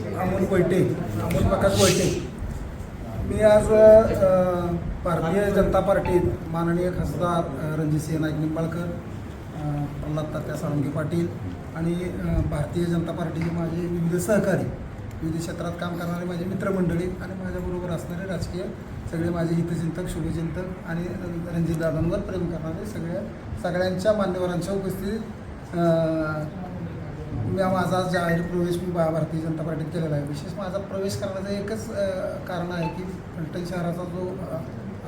अमोल कोयटे अमोल प्रकाश कोयटे. मी आज भारतीय जनता पार्टीत माननीय खासदार रणजित रणजितसिंह नाईक निंबाळकर प्रल्हाद तात्या साळुंके पाटील आणि भारतीय जनता पार्टीचे माझे विविध सहकारी विविध क्षेत्रात काम करणारे माझे मित्रमंडळी आणि माझ्याबरोबर असणारे राजकीय सगळे माझे हितचिंतक शुभचिंतक आणि रणजितदादांवर प्रेम करणारे सगळ्या सगळ्यांच्या मान्यवरांच्या उपस्थितीत मी माझा जाहीर प्रवेश मी भारतीय जनता पार्टीत केलेला आहे. विशेष माझा प्रवेश करण्याचं एकच कारण आहे की फलटण शहराचा जो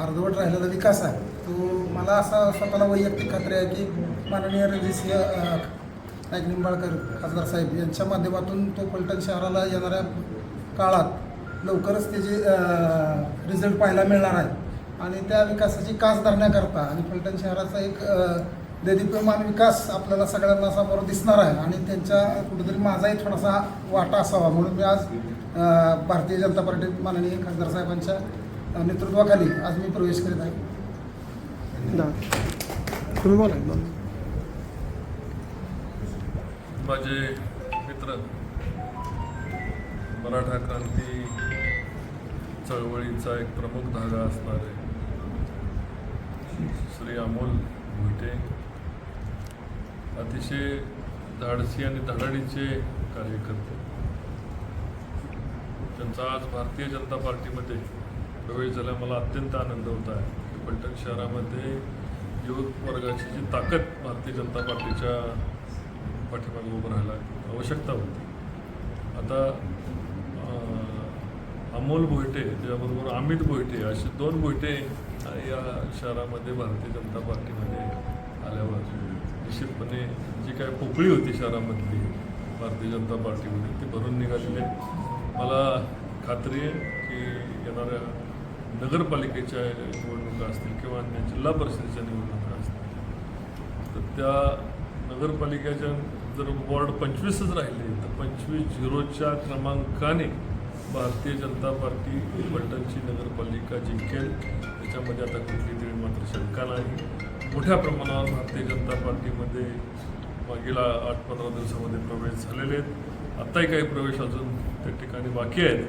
अर्धवट राहिलेला विकास आहे तो मला असा स्वतःला वैयक्तिक खात्री आहे की माननीय रणजित सिंह नाईक निंबाळकर खासदार साहेब यांच्या माध्यमातून तो फलटण शहराला येणाऱ्या काळात लवकरच त्याचे रिझल्ट पाहायला मिळणार आहे. आणि त्या विकासाची कास धरण्याकरता आणि फलटण शहराचा एक देदीप्यमान विकास आपल्याला सगळ्यांना समोर दिसणार आहे आणि त्यांच्या कुठेतरी माझाही थोडासा वाटा असावा. म्हणून मी आज भारतीय जनता पार्टीत माननीय खासदार साहेबांच्या नेतृत्वाखाली आज मी प्रवेश करीत आहे. तुम्ही बोला. माझे मित्र मराठा क्रांती चळवळीचा एक प्रमुख धागा असणारे श्री अमोल भुईटे अतिशय धाडसी आणि धडाडीचे कार्यकर्ते. त्यांचा आज भारतीय जनता पार्टीमध्ये प्रवेश झाला. मला अत्यंत आनंद होत आहे. की फलटण शहरामध्ये युवक वर्गाची जी ताकद भारतीय जनता पार्टीच्या पाठीमागे उभं राहायला आवश्यकता होती. आता अमोल बोयटे त्याच्याबरोबर अमित बोयटे असे दोन भोईटे या शहरामध्ये भारतीय जनता पार्टीमध्ये आल्यावर निश्चितपणे जी काय पोकळी होती शहरामधली भारतीय जनता पार्टीमध्ये ती भरून निघालेली आहे. मला खात्री आहे की येणाऱ्या नगरपालिकेच्या निवडणुका असतील किंवा अन्य जिल्हा परिषदेच्या निवडणुका असतील तर त्या नगरपालिकेच्या जर वॉर्ड पंचवीसच राहिले तर पंचवीस झिरोच्या क्रमांकाने भारतीय जनता पार्टी फलटणची नगरपालिका जिंकेल. त्याच्यामध्ये आता कुठली तरी मात्र शंका नाही. मोठ्या प्रमाणावर भारतीय जनता पार्टीमध्ये मागील आठ पंधरा दिवसामध्ये प्रवेश झालेले आहेत. आत्ताही काही प्रवेश अजून त्या ठिकाणी बाकी आहेत.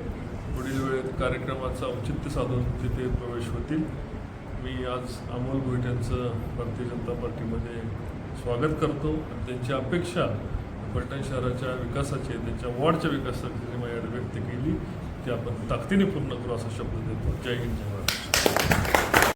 पुढील वेळेत कार्यक्रमाचं औचित्य साधून तिथे प्रवेश होतील. मी आज अमोल भोईट यांचं भारतीय जनता पार्टीमध्ये स्वागत करतो. आणि त्यांची अपेक्षा पलटण शहराच्या विकासाची त्यांच्या वॉर्डच्या विकासाची माझ्याकडे व्यक्त केली. ती आपण ताकदीने पूर्ण करू असा शब्द देतो. जय हिंद जय महाराष्ट्र.